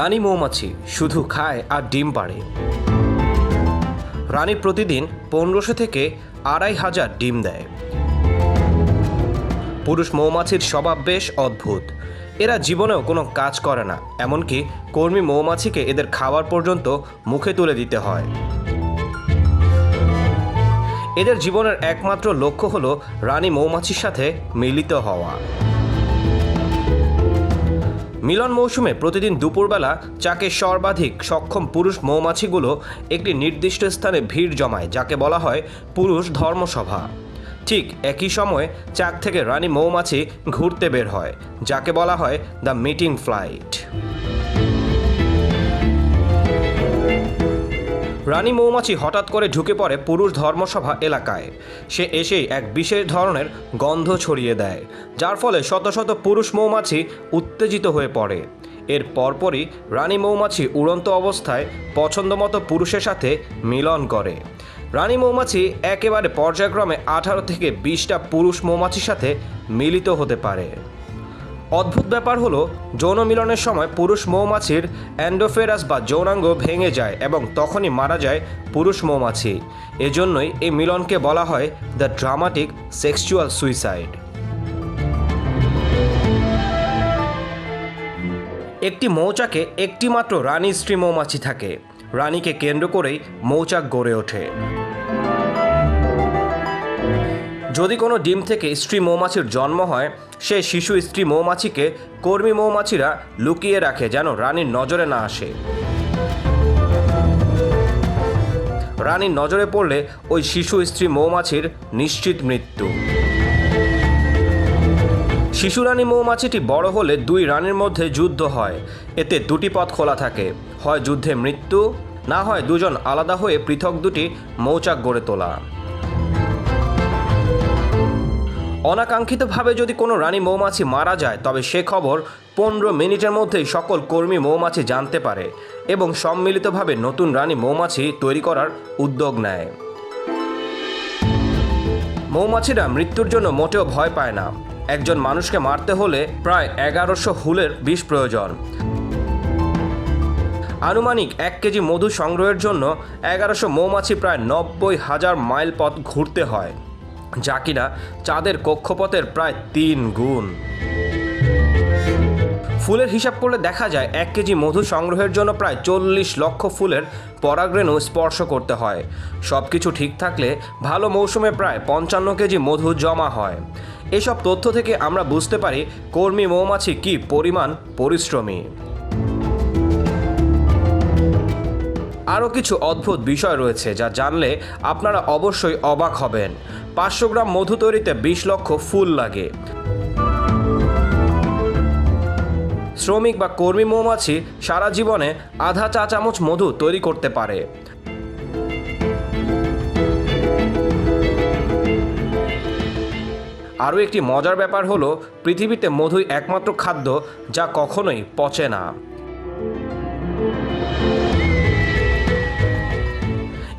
রানী মৌমাছি শুধু খায় আর ডিম পাড়ে। রানী প্রতিদিন পনেরোশো থেকে আড়াই হাজার ডিম দেয়। পুরুষ মৌমাছির স্বভাব বেশ অদ্ভুত। এরা জীবনেও কোনো কাজ করে না, এমনকি কর্মী মৌমাছিকে এদের খাবার পর্যন্ত মুখে তুলে দিতে হয়। এদের জীবনের একমাত্র লক্ষ্য হলো রানী মৌমাছির সাথে মিলিত হওয়া। মিলন মৌসুমে প্রতিদিন দুপুরবেলা চাকে সর্বাধিক সক্ষম পুরুষ মৌমাছিগুলো একটি নির্দিষ্ট স্থানে ভিড় জমায়, যাকে বলা হয় পুরুষ ধর্মসভা। ঠিক একই সময়ে চাক থেকে রানী মৌমাছি ঘুরতে বের হয়, যাকে বলা হয় দ্য মিটিং ফ্লাইট। রানী মৌমাছি হঠাৎ করে ঢুকে পড়ে পুরুষ ধর্মসভা এলাকায়। সে এসেই এক বিশেষ ধরনের গন্ধ ছড়িয়ে দেয়, যার ফলে শত শত পুরুষ মৌমাছি উত্তেজিত হয়ে পড়ে। এর পরপরই রানী মৌমাছি উড়ন্ত অবস্থায় পছন্দমতো পুরুষের সাথে মিলন করে। রানী মৌমাছি একেবারে পর্যায়ক্রমে আঠারো থেকে বিশটা পুরুষ মৌমাছির সাথে মিলিত হতে পারে। অদ্ভুত ব্যাপার হলো, যৌন মিলনের সময় পুরুষ মৌমাছির অ্যান্ডোফেরাস বা যৌনাঙ্গ ভেঙে যায় এবং তখনই মারা যায় পুরুষ মৌমাছি। এজন্যই এই মিলনকে বলা হয় দ্য ড্রামাটিক সেক্সুয়াল সুইসাইড। একটি মৌচাকে একটি মাত্র রানী স্ত্রী মৌমাছি থাকে। রানীকে কেন্দ্র করেই মৌচাক গড়ে ওঠে। যদি কোনো ডিম থেকে স্ত্রী মৌমাছির জন্ম হয়, সে শিশু স্ত্রী মৌমাছিকে কর্মী মৌমাছিরা লুকিয়ে রাখে যেন রানীর নজরে না আসে। রানীর নজরে পড়লে ওই শিশু স্ত্রী মৌমাছির নিশ্চিত মৃত্যু। শিশু রানী মৌমাছিটি বড় হলে দুই রানীর মধ্যে যুদ্ধ হয়। এতে দুটি পথ খোলা থাকে। হয় যুদ্ধে মৃত্যু, না হয় দুজন আলাদা হয়ে পৃথক দুটি মৌচাক গড়ে তোলা। অনাকাঙ্ক্ষিতভাবে যদি কোনো রানী মৌমাছি মারা যায়, তবে সে খবর পনেরো মিনিটের মধ্যেই সকল কর্মী মৌমাছি জানতে পারে এবং সম্মিলিতভাবে নতুন রানী মৌমাছি তৈরি করার উদ্যোগ নেয়। মৌমাছিরা মৃত্যুর জন্য মোটেও ভয় পায় না। একজন মানুষকে মারতে হলে প্রায় এগারোশো হুলের বিষ প্রয়োজন। আনুমানিক এক কেজি মধু সংগ্রহের জন্য এগারোশো মৌমাছি প্রায় নব্বই হাজার মাইল পথ ঘুরতে হয়। যা কিনা চাঁদের কক্ষপথের প্রায় তিন গুণ। ফুলের হিসাব করলে দেখা যায় এক কেজি মধু সংগ্রহের জন্য প্রায় চল্লিশ লক্ষ ফুলের পরাগরেণু স্পর্শ করতে হয়। সব কিছু ঠিক থাকলে ভালো মৌসুমে প্রায় পঞ্চান্ন কেজি মধু জমা হয়। এসব তথ্য থেকে আমরা বুঝতে পারি কর্মী মৌমাছি কী পরিমাণ পরিশ্রমী। আরও কিছু অদ্ভুত বিষয় রয়েছে যা জানলে আপনারা অবশ্যই অবাক হবেন। পাঁচশো গ্রাম মধু তৈরিতে বিশ লক্ষ ফুল লাগে। শ্রমিক বা কর্মী মৌমাছি সারা জীবনে আধা চা চামচ মধু তৈরি করতে পারে। আরও একটি মজার ব্যাপার হলো, পৃথিবীতে মধুই একমাত্র খাদ্য যা কখনোই পচে না।